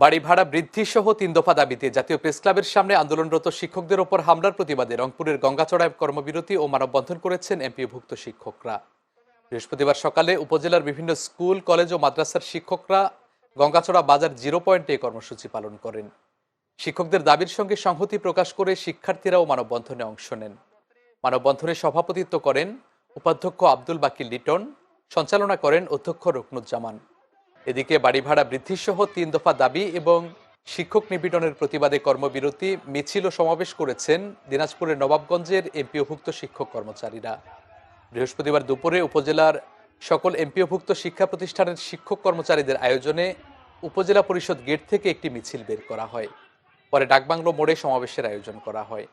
বাড়ি ভাড়া বৃদ্ধি সহ তিন দফা দাবিতে জাতীয় প্রেস ক্লাবের সামনে আন্দোলনরত শিক্ষকদের ওপর হামলার প্রতিবাদে রংপুরের গঙ্গাচড়ায় কর্মবিরতি ও মানববন্ধন করেছেন এমপিওভুক্ত শিক্ষকরা। বৃহস্পতিবার সকালে উপজেলার বিভিন্ন স্কুল, কলেজ ও মাদ্রাসার শিক্ষকরা গঙ্গাচড়া বাজার জিরো পয়েন্টে কর্মসূচি পালন করেন। শিক্ষকদের দাবির সঙ্গে সংহতি প্রকাশ করে শিক্ষার্থীরাও মানববন্ধনে অংশ নেন। মানববন্ধনে সভাপতিত্ব করেন উপাধ্যক্ষ আব্দুল বাকির লিটন, সঞ্চালনা করেন অধ্যক্ষ রুকনুজ্জামান। এদিকে বাড়ি ভাড়া বৃদ্ধিসহ তিন দফা দাবি এবং শিক্ষক নিপীড়নের প্রতিবাদে কর্মবিরতি, মিছিল ও সমাবেশ করেছেন দিনাজপুরের নবাবগঞ্জের এমপিওভুক্ত শিক্ষক কর্মচারীরা। বৃহস্পতিবার দুপুরে উপজেলার সকল এমপিওভুক্ত শিক্ষা প্রতিষ্ঠানের শিক্ষক কর্মচারীদের আয়োজনে উপজেলা পরিষদ গেট থেকে একটি মিছিল বের করা হয়। পরে ডাকবাংলো মোড়ে সমাবেশের আয়োজন করা হয়।